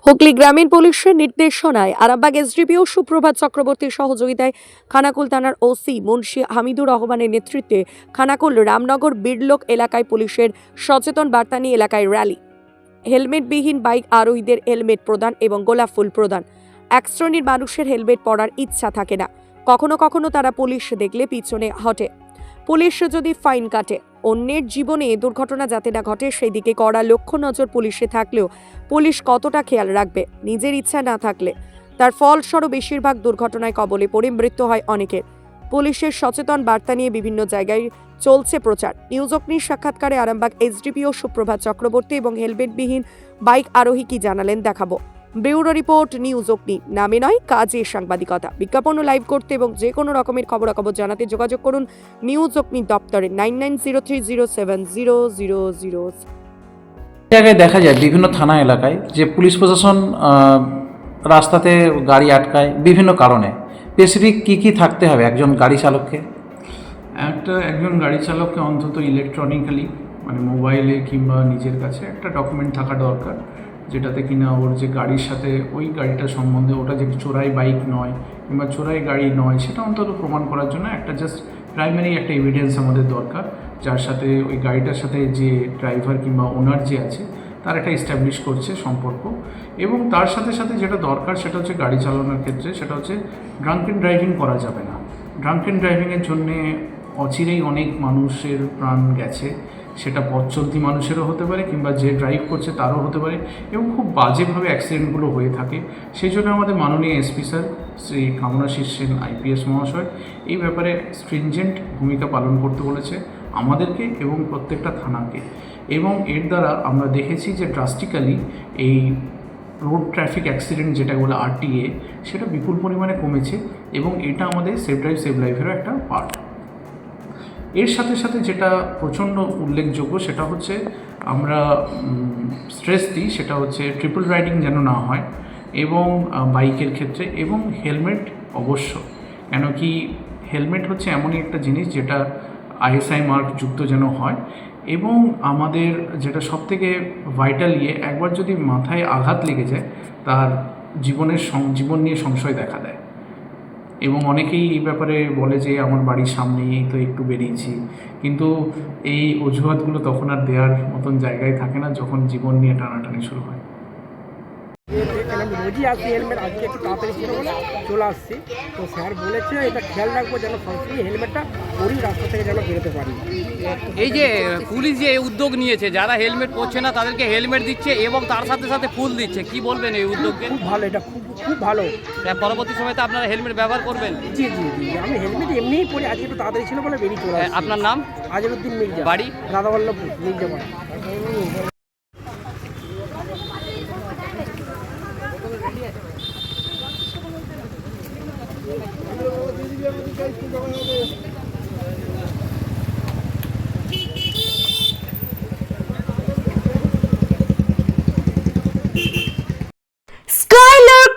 হুগলি গ্রামীণ পুলিশের নির্দেশনায় আরামবাগ এসডিপিও সুপ্রভাত চক্রবর্তীর সহযোগিতায় খানাকুল থানার ওসি মুন্সি হামিদুর রহমানের নেতৃত্বে খানাকুল রামনগর বিড়লোক এলাকায় পুলিশের সচেতন বার্তা নিয়ে এলাকায় র্যালি। হেলমেটবিহীন বাইক আরোহীদের হেলমেট প্রদান এবং গোলাপ ফুল প্রদান। এক শ্রেণির মানুষের হেলমেট পরার ইচ্ছা থাকে না। কখনো কখনো তারা পুলিশ দেখলে পিছনে হটে। পুলিশ যদি ফাইন কাটে অন্যের জীবনে দুর্ঘটনা যাতে না ঘটে সেই দিকে কড়া লক্ষ্য নজর পুলিশে থাকলেও পুলিশ কতটা খেয়াল রাখবে, নিজের ইচ্ছা না থাকলে। তার ফলস্বরূপ বেশিরভাগ দুর্ঘটনায় কবলে পড়ে মৃত্যু হয় অনেকের। পুলিশের সচেতন বার্তা নিয়ে বিভিন্ন জায়গায় চলছে প্রচার। নিউজ অগ্নির সাক্ষাৎকারে আরামবাগ এসডিপিও সুপ্রভাত চক্রবর্তী এবং হেলমেটবিহীন বাইক আরোহী কি জানালেন, দেখাবো। ব্যুরো রিপোর্ট নিউজ অগ্নি। নামে নয় কাজে সাংবাদিকতা। বিজ্ঞাপন ও লাইভ করতে এবং যে কোনো রকমের খবরাখবর জানাতে যোগাযোগ করুন নিউজ অগ্নি দপ্তরে nine nine zero three zero seven zero zero zero. জায়গায় দেখা যায় বিভিন্ন থানা এলাকায় যে পুলিশ প্রশাসন রাস্তাতে গাড়ি আটকায় বিভিন্ন কারণে। স্পেসিফিক কী কী থাকতে হবে একজন গাড়ি চালককে? একটা একজন গাড়ি চালককে অন্তত ইলেকট্রনিক্যালি মানে মোবাইলে কিংবা নিজের কাছে একটা ডকুমেন্ট থাকা দরকার। যেটাতে কিনা ওর যে গাড়ির সাথে ওই গাড়িটা সম্বন্ধে ওটা যে চোরাই বাইক নয় কিংবা চোরাই গাড়ি নয়, সেটা অন্তত প্রমাণ করার জন্য একটা জাস্ট প্রাইমারি একটা এভিডেন্স আমাদের দরকার, যার সাথে ওই গাড়িটার সাথে যে ড্রাইভার কিংবা ওনার যে আছে, তার একটা এস্টাবলিশ করছে সম্পর্ক। এবং তার সাথে সাথে যেটা দরকার সেটা হচ্ছে গাড়ি চালানোর ক্ষেত্রে, সেটা হচ্ছে ড্রাঙ্কেন ড্রাইভিং করা যাবে না। ড্রাঙ্কেন ড্রাইভিংয়ের জন্যে অচিরেই অনেক মানুষের প্রাণ গেছে। সেটা পথ চলতি মানুষেরও হতে পারে কিংবা যে ড্রাইভ করছে তারও হতে পারে এবং খুব বাজেভাবে অ্যাক্সিডেন্টগুলো হয়ে থাকে। সেই জন্য আমাদের মাননীয় SP sir Shri Kamanashis Sen IPS মহাশয়, এই ব্যাপারে স্ট্রিনজেন্ট ভূমিকা পালন করতে বলেছে আমাদেরকে এবং প্রত্যেকটা থানাকে। এবং এর দ্বারা আমরা দেখেছি যে ড্রাস্টিক্যালি এই রোড ট্রাফিক অ্যাক্সিডেন্ট যেটা বলে আরটিএ সেটা বিপুল পরিমাণে কমেছে এবং এটা আমাদের সেভ ড্রাইভ সেভ লাইফেরও একটা পার্ট এর সাথে সাথে যেটা প্রচণ্ড উল্লেখযোগ্য সেটা হচ্ছে আমরা স্ট্রেস দিই, সেটা হচ্ছে ট্রিপল রাইডিং যেন না হয়, এবং বাইকের ক্ষেত্রে, এবং হেলমেট অবশ্য। কেন কি হেলমেট হচ্ছে এমনই একটা জিনিস যেটা আইএসআই মার্ক যুক্ত যেন হয়, এবং আমাদের যেটা সবথেকে ভাইটাল ইয়ে একবার যদি মাথায় আঘাত লেগে যায়, তার জীবনের জীবন নিয়ে সংশয় দেখা দেয়। এবং অনেকেই এই ব্যাপারে বলে যে আমার বাড়ির সামনেই তো একটু বেরিয়েছি। কিন্তু এই অজুহাতগুলো তখন আর দেওয়ার মতন জায়গায় থাকে না যখন জীবন নিয়ে টানাটানি শুরু হয়। রোজই আসি হেলমেট আজকে একটু তাড়াতাড়ি ছিল বলে চলে আসছি। তো স্যার বলেছে এটা খেয়াল রাখব যেন সবসময় হেলমেটটা পরি রাস্তা থেকে যেন বেরোতে পারি। এই যে পুলিশ যে উদ্যোগ নিয়েছে যারা হেলমেট পরছে না তাদেরকে হেলমেট দিচ্ছে এবং তার সাথে সাথে ফুল দিচ্ছে। কি বলবেন এই উদ্যোগকে? খুব ভালো এটা খুব খুব ভালো। পরবর্তী সময়তে আপনারা হেলমেট ব্যবহার করবেন। জি জি জি আমি হেলমেট এমনিই পরি আজকে একটু তাড়াতাড়ি ছিল বলে বেরিয়ে চলে আপনার নাম? আজরুদ্দিন মির্জা। বাড়ি? Radhaballavpur Mirzapara Skylark